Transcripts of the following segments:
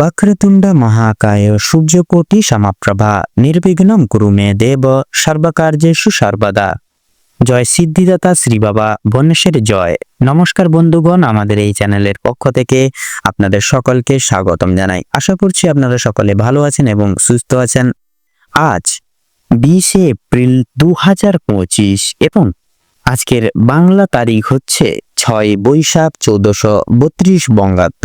বক্রতুণ্ড মহাকায় সূর্যকোটি সমাপ্রভা, নির্বিঘ্নম কুরু মে দেব, সর্বকার্যেষু সর্বদা। জয় সিদ্ধিদাতা শ্রী বাবা বন্যেশ্বর জয়। নমস্কার বন্ধুগণ, আমাদের এই চ্যানেলের পক্ষ থেকে আপনাদের সকলকে স্বাগতম জানাই। আশা করছি আপনারা সকলে ভালো আছেন এবং সুস্থ আছেন। আজ বিশে এপ্রিল দু হাজার পঁচিশ এবং আজকের বাংলা তারিখ হচ্ছে ছয় বৈশাখ চৌদ্দশো বত্রিশ বঙ্গাব্দ।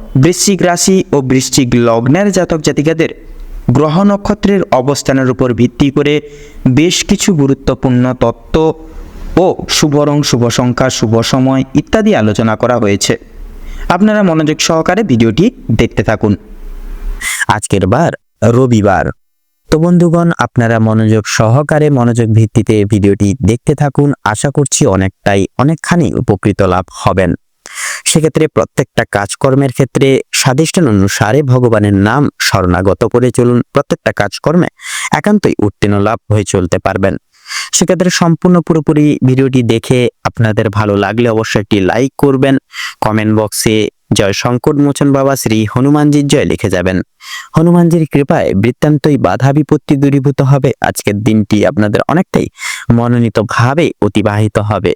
বৃশ্চিক রাশি ও বৃশ্চিক লগ্নের জাতক জাতিকাদের গ্রহ নক্ষত্রের অবস্থানের উপর ভিত্তি করে বেশ কিছু গুরুত্বপূর্ণ তত্ত্ব ও শুভ রং শুভ সংখ্যা, শুভ সময় ইত্যাদি আলোচনা করা হয়েছে। আপনারা মনোযোগ সহকারে ভিডিওটি দেখতে থাকুন। আজকের বার রবিবার। তো বন্ধুগণ, আপনারা মনোযোগ সহকারে মনোযোগ ভিত্তিতে ভিডিওটি দেখতে থাকুন। আশা করছি অনেকটাই, অনেকখানি উপকৃত লাভ হবেন। সেক্ষেত্রে প্রত্যেকটা কাজকর্মের ক্ষেত্রে স্বাদিষ্টান অনুসারে ভগবানের নাম শরণাগত করে চলুন। প্রত্যেকটা কাজকর্মে একান্তই উত্তীর্ণ লাভ হয়ে চলতে পারবেন। সেক্ষেত্রে সম্পূর্ণ পুরোপুরি ভিডিওটি দেখে আপনাদের ভালো লাগলে অবশ্যই একটি লাইক করবেন। কমেন্ট বক্সে জয় সংকট মোচন বাবা, শ্রী হনুমানজির জয় লিখে যাবেন। হনুমানজির কৃপায় বৃত্তান্তই বাধা বিপত্তি দূরীভূত হবে। আজকের দিনটি আপনাদের অনেকটাই মনোনীতভাবে অতিবাহিত হবে।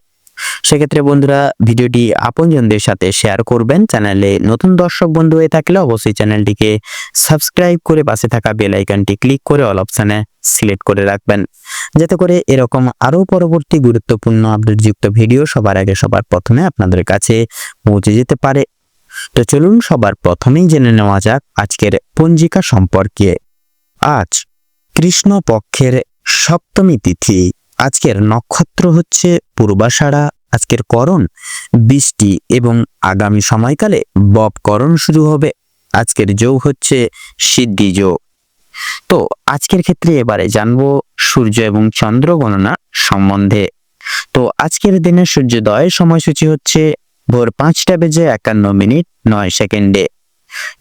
সেক্ষেত্রে বন্ধুরা ভিডিওটি আপনজনদের সাথে শেয়ার করবেন। চ্যানেলে নতুন দর্শক বন্ধু হয়ে থাকলে অবশ্যই চ্যানেলটিকে সাবস্ক্রাইব করে পাশে থাকা বেল ক্লিক করে অল অপশানে সিলেক্ট করে রাখবেন। যাতে করে এরকম আরও পরবর্তী গুরুত্বপূর্ণ আপডেটযুক্ত ভিডিও সবার আগে সবার প্রথমে আপনাদের কাছে পৌঁছে যেতে পারে। তো চলুন সবার প্রথমেই জেনে নেওয়া যাক আজকের পঞ্জিকা সম্পর্কে। আজ কৃষ্ণ পক্ষের সপ্তমী তিথি। আজকের নক্ষত্র হচ্ছে পূর্বাষাঢ়া, আজকের করণ, বৃষ্টি এবং আগামী সময়কালে বব করণ শুরু হবে। আজকের যোগ হচ্ছে সিদ্ধি যোগ। তো আজকের ক্ষেত্রে এবারে জানব সূর্য এবং চন্দ্র গণনা সম্বন্ধে। তো আজকের দিনে সূর্যোদয়ের সময়সূচি হচ্ছে ভোর পাঁচটা বেজে একান্ন মিনিট নয় সেকেন্ডে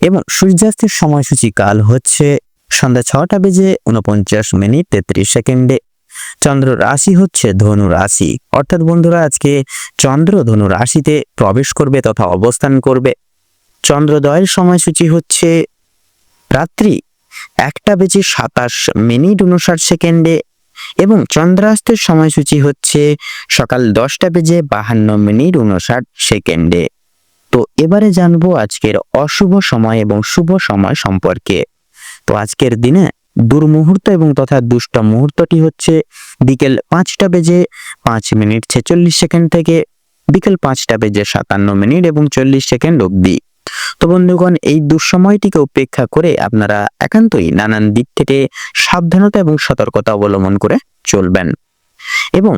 এবং সূর্যাস্তের সময়সূচি কাল হচ্ছে সন্ধ্যা ছটা বেজে উনপঞ্চাশ মিনিট তেত্রিশ সেকেন্ডে। চন্দ্র রাশি হচ্ছে ধনু রাশি। অর্থাৎ বন্ধুরা, আজকে চন্দ্র ধনু রাশিতে প্রবেশ করবে তথা অবস্থান করবে। চন্দ্রোদয়ের সময়সূচি হচ্ছে রাত্রি একটা বেজে সাতাশ মিনিট উনষাট সেকেন্ডে এবং চন্দ্রাস্তের সময়সূচি হচ্ছে সকাল দশটা বেজে বাহান্ন মিনিট উনষাট সেকেন্ডে। তো এবারে জানব আজকের অশুভ সময় এবং শুভ সময় সম্পর্কে। তো আজকের দিনে দুর্মুহূর্ত এবং তথা দুষ্ট মুহূর্তটি হচ্ছে বিকেল পাঁচটা বেজে পাঁচ মিনিট ছেচল্লিশ সেকেন্ড থেকে বিকেল পাঁচটা বেজে সাতান্ন মিনিট এবং চল্লিশ সেকেন্ড অবধি। তো বন্ধুগণ, এই দুঃসময়টিকে উপেক্ষা করে আপনারা একান্তই নানান দিক থেকে সাবধানতা এবং সতর্কতা অবলম্বন করে চলবেন। এবং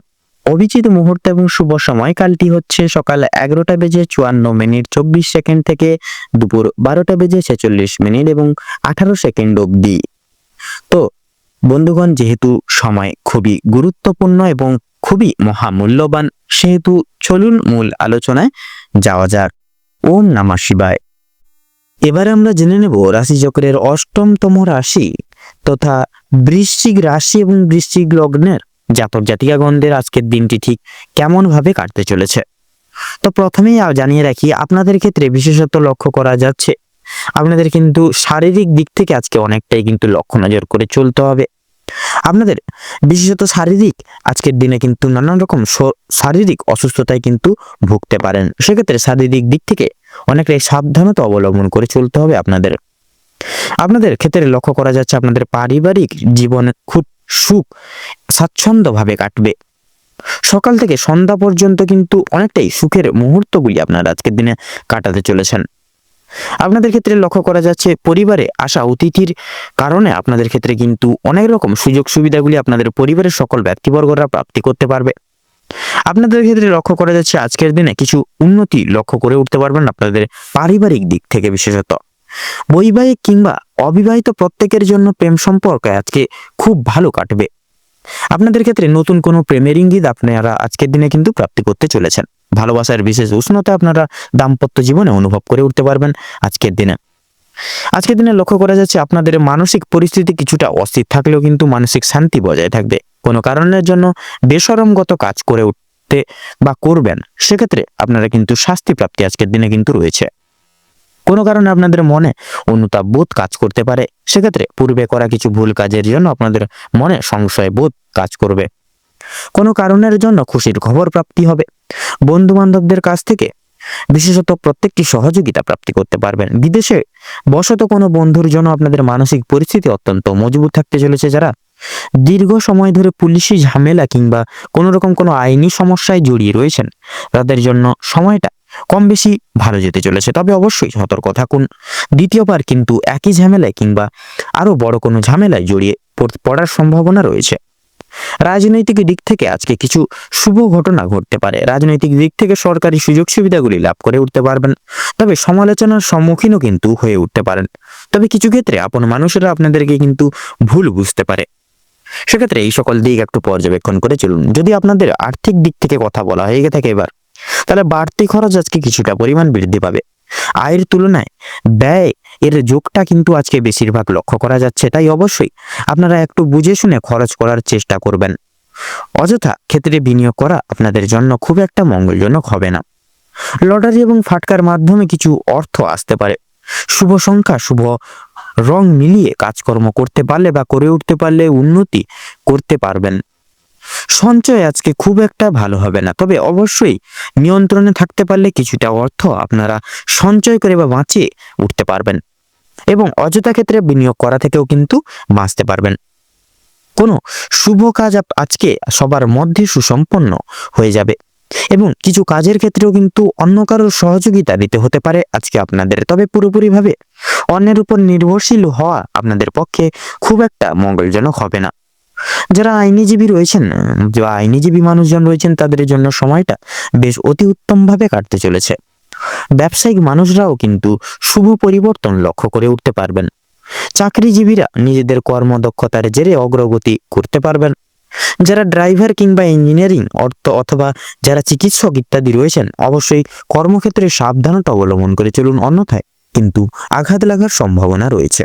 অভিজিৎ মুহূর্ত এবং শুভ সময়কালটি হচ্ছে সকাল এগারোটা বেজে চুয়ান্ন মিনিট চব্বিশ সেকেন্ড থেকে দুপুর বারোটা বেজে ছেচল্লিশ মিনিট এবং আঠারো সেকেন্ড অবধি। বন্ধুগণ, যেহেতু সময় খুবই গুরুত্বপূর্ণ এবং খুবই মহামূল্যবান, সেহেতু চলুন মূল আলোচনায় যাওয়া যাক। ওম নমঃ শিবায়। এবার আমরা জেনে নেব রাশিচক্রের অষ্টমতম রাশি তথা বৃশ্চিক রাশি এবং বৃশ্চিক লগ্নের জাতক জাতিকাগণদের আজকের দিনটি ঠিক কেমন ভাবে কাটতে চলেছে। তো প্রথমেই জানিয়ে রাখি, আপনাদের ক্ষেত্রে বিশেষত লক্ষ্য করা যাচ্ছে। আপনাদের কিন্তু শারীরিক দিক থেকে আজকে অনেকটাই কিন্তু লক্ষ্য নজর করে চলতে হবে। আপনাদের বিশেষত শারীরিক, আজকের দিনে কিন্তু নানান রকম শারীরিক অসুস্থতায় কিন্তু ভুগতে পারেন। সেক্ষেত্রে শারীরিক দিক থেকে অনেকটাই সাবধানতা অবলম্বন করে চলতে হবে আপনাদের। আপনাদের ক্ষেত্রে লক্ষ্য করা যাচ্ছে আপনাদের পারিবারিক জীবনে খুব সুখ, স্বাচ্ছন্দ্যভাবে কাটবে। সকাল থেকে সন্ধ্যা পর্যন্ত কিন্তু অনেকটাই সুখের মুহূর্তগুলি আপনারা আজকের দিনে কাটাতে চলেছেন। আপনাদের ক্ষেত্রে লক্ষ্য করা যাচ্ছে পরিবারে আসা অতিথির কারণে আপনাদের ক্ষেত্রে কিন্তু অনেক রকম সুযোগ সুবিধাগুলি আপনাদের পরিবারের সকল ব্যক্তিবর্গরা প্রাপ্তি করতে পারবে। আপনাদের ক্ষেত্রে লক্ষ্য করা যাচ্ছে আজকের দিনে কিছু উন্নতি লক্ষ্য করে উঠতে পারবেন আপনাদের পারিবারিক দিক থেকে বিশেষত। বৈবাহিক কিংবা অবিবাহিত প্রত্যেকের জন্য প্রেম সম্পর্ক আজকে খুব ভালো কাটবে। আপনাদের ক্ষেত্রে নতুন কোনো প্রেমের ইঙ্গিত আপনারা আজকের দিনে কিন্তু প্রাপ্তি করতে চলেছেন। ভালোবাসার বিশেষ উষ্ণতা আপনারা দাম্পত্য জীবনে অনুভব করে উঠতে পারবেন আজকের দিনে। আজকের দিনে লক্ষ্য করা যাচ্ছে আপনাদের মানসিক পরিস্থিতি কিছুটা অস্থির থাকলেও কিন্তু মানসিক শান্তি বজায় থাকবে। কোনো কারণের জন্য বেসরমগত কাজ করে উঠতে বা করবেন, সেক্ষেত্রে আপনারা কিন্তু শাস্তি প্রাপ্তি আজকের দিনে কিন্তু রয়েছে। কোনো কারণে আপনাদের মনে অনুতাপ বোধ কাজ করতে পারে, সেক্ষেত্রে পূর্বে করা কিছু ভুল কাজের জন্য আপনাদের মনে সংশয় বোধ কাজ করবে। কোনো কারণের জন্য খুশির খবর প্রাপ্তি হবে। বন্ধু বান্ধবদের কাছ থেকে বিশেষত প্রত্যেকটি সহযোগিতা প্রাপ্তি করতে পারবেন। বিদেশে বশত কোনো বন্ধুর জন্য আপনাদের মানসিক পরিস্থিতি অত্যন্ত মজবুত থাকতে চলেছে যারা দীর্ঘ সময় ধরে পুলিশি ঝামেলা কিংবা কোনো রকম কোনো আইনি সমস্যায় জড়িয়ে রয়েছেন। তাদের জন্য সময়টা কম বেশি ভালো যেতে চলেছে। তবে অবশ্যই সতর্ক থাকুন। দ্বিতীয়বার কিন্তু একই ঝামেলায় কিংবা আরও বড় কোনো ঝামেলায় জড়িয়ে পড়- পড়ার সম্ভাবনা রয়েছে। রাজনৈতিক দিক থেকে আজকে কিছু শুভ ঘটনা ঘটতে পারে। রাজনৈতিক দিক থেকে সরকারি সুযোগ সুবিধাগুলি লাভ করে উঠতে পারবেন, তবে সমালোচনার সম্মুখীনও কিন্তু হয়ে উঠতে পারেন। তবে কিছু ক্ষেত্রে আপন মানুষেরা আপনাদেরকে কিন্তু ভুল বুঝতে পারে। সেক্ষেত্রে এই সকল দিক একটু পর্যবেক্ষণ করে চলুন। যদি আপনাদের আর্থিক দিক থেকে কথা বলা হয়ে থাকে এবার, তাহলে বাড়তি খরচ আজকে কিছুটা পরিমাণ বৃদ্ধি পাবে। আয়ের তুলনায় ব্যয় এর যোগটা কিন্তু আজকে বেশিরভাগ লক্ষ্য করা যাচ্ছে, তাই অবশ্যই আপনারা একটু বুঝে শুনে খরচ করার চেষ্টা করবেন। অযথা ক্ষেত্রে বিনিয়োগ করা আপনাদের জন্য খুব একটা মঙ্গলজনক হবে না। লটারি এবং ফাটকার মাধ্যমে কিছু অর্থ আসতে পারে। শুভ সংখ্যা, শুভ রং মিলিয়ে কাজকর্ম করতে পারলে বা করে উঠতে পারলে উন্নতি করতে পারবেন। সঞ্চয় আজকে খুব একটা ভালো হবে না। তবে অবশ্যই নিয়ন্ত্রণে থাকতে পারলে কিছুটা অর্থ আপনারা সঞ্চয় করে বা বাঁচিয়ে উঠতে পারবেন এবং অযথা ক্ষেত্রে বিনিয়োগ করা থেকেও কিন্তু বাঁচতে পারবেন। কোনো শুভ কাজ আজকে সবার মধ্যে সুসম্পন্ন হয়ে যাবে এবং কিছু কাজের ক্ষেত্রেও কিন্তু অন্য কারোর সহযোগিতা দিতে হতে পারে আজকে আপনাদের। তবে পুরোপুরিভাবে অন্যের উপর নির্ভরশীল হওয়া আপনাদের পক্ষে খুব একটা মঙ্গলজনক হবে না। যারা আইনিজীবী রয়েছেন বা আইনিজীবী মানুষজন রয়েছেন, তাদের জন্য সময়টা বেশ অতি উত্তমভাবে কাটতে চলেছে। ব্যবসায়িক মানুষরাও কিন্তু শুভ পরিবর্তন লক্ষ্য করে উঠতে পারবেন। চাকরিজীবীরা নিজেদের কর্মদক্ষতার জেরে অগ্রগতি করতে পারবেন। যারা ড্রাইভার কিংবা ইঞ্জিনিয়ারিং, অর্থ অথবা যারা চিকিৎসক ইত্যাদি রয়েছেন, অবশ্যই কর্মক্ষেত্রে সাবধানতা অবলম্বন করে চলুন। অন্যথায় কিন্তু আঘাত লাগার সম্ভাবনা রয়েছে।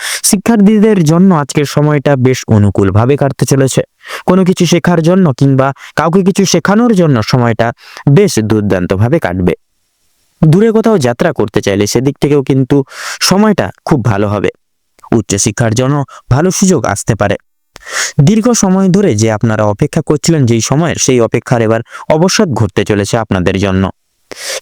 শিক্ষার্থীদের জন্য আজকের সময়টা বেশ অনুকূলভাবে কাটতে চলেছে। কোনো কিছু শেখার জন্য কিংবা কাউকে কিছু শেখানোর জন্য সময়টা বেশ দুর্দান্তভাবে কাটবে। দূরে কোথাও যাত্রা করতে চাইলে সেদিক থেকেও কিন্তু সময়টা খুব ভালো হবে। উচ্চশিক্ষার জন্য ভালো সুযোগ আসতে পারে। দীর্ঘ সময় ধরে যে আপনারা অপেক্ষা করছিলেন যেই সময়ের, সেই অপেক্ষার এবার অবসাদ ঘটতে চলেছে আপনাদের জন্য।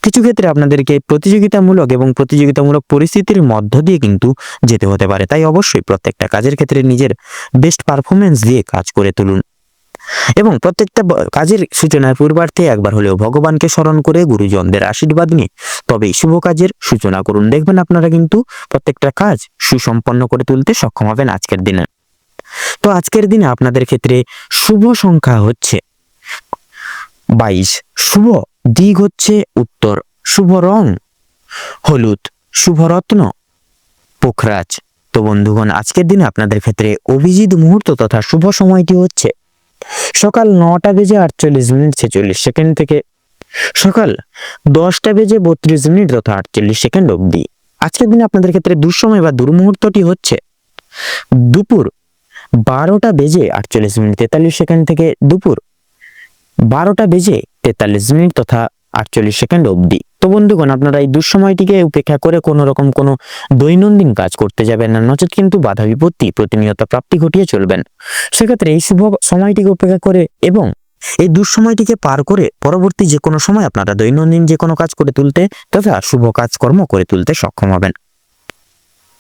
কিছু ক্ষেত্রে আপনাদেরকে প্রতিযোগিতামূলক এবং প্রতিযোগিতামূলক পরিস্থিতির মধ্য দিয়ে কিন্তু যেতে হতে পারে। তাই অবশ্যই প্রত্যেকটা কাজের ক্ষেত্রে নিজের বেস্ট পারফরমেন্স দিয়ে কাজ করে তুলুন। এবং প্রত্যেকটা কাজের সূচনার পূর্বার্থে একবার হলেও ভগবানকে স্মরণ করে গুরুজনদের আশীর্বাদ নিয়ে তবেই শুভ কাজের সূচনা করুন। দেখবেন আপনারা কিন্তু প্রত্যেকটা কাজ সুসম্পন্ন করে তুলতে সক্ষম হবেন আজকের দিনে। তো আজকের দিনে আপনাদের ক্ষেত্রে শুভ সংখ্যা হচ্ছে বাইশ। শুভ দিক হচ্ছে উত্তর, শুভ রং, হলুদ, শুভ রত্ন। পোখরাজ, তো বন্ধুগণ, আজকের দিনে আপনাদের ক্ষেত্রে অভিজিৎ মুহূর্ত তথা শুভ সময়টি হচ্ছে সকাল নটা বেজে আটচল্লিশ মিনিট ছেচল্লিশ সেকেন্ড থেকে সকাল দশটা বেজে বত্রিশ মিনিট তথা আটচল্লিশ সেকেন্ড অবধি। আজকের দিনে আপনাদের ক্ষেত্রে দুঃসময় বা দুর্মুহূর্তটি হচ্ছে দুপুর বারোটা বেজে আটচল্লিশ মিনিট তেতাল্লিশ সেকেন্ড থেকে দুপুর বারোটা বেজে তেতাল্লিশ মিনিট তথা আটচল্লিশ সেকেন্ড অবধি। তো বন্ধুগণ, আপনারা এই দুঃসময়টিকে উপেক্ষা করে কোনো রকম কোনো দৈনন্দিন কাজ করতে যাবেন না। নচেত কিন্তু বাধা বিপত্তি, প্রতিনিয়ত প্রাপ্তি ঘটিয়ে চলবেন। সেক্ষেত্রে এই শুভ সময়টিকে উপেক্ষা করে এবং এই দুঃসময়টিকে পার করে পরবর্তী যে কোনো সময় আপনারা দৈনন্দিন যে কোনো কাজ করে তুলতে তথা শুভ কাজকর্ম করে তুলতে সক্ষম হবেন।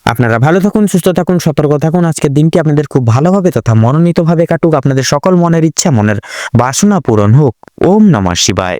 আপনারা ভালো থাকুন, সুস্থ থাকুন, সতর্ক থাকুন। আজকের দিনটি আপনাদের খুব ভালোভাবে তথা মনোনীতভাবে কাটুক। আপনাদের সকল মনের ইচ্ছা, মনের বাসনা পূরণ হোক। ওম নমঃ শিবায়।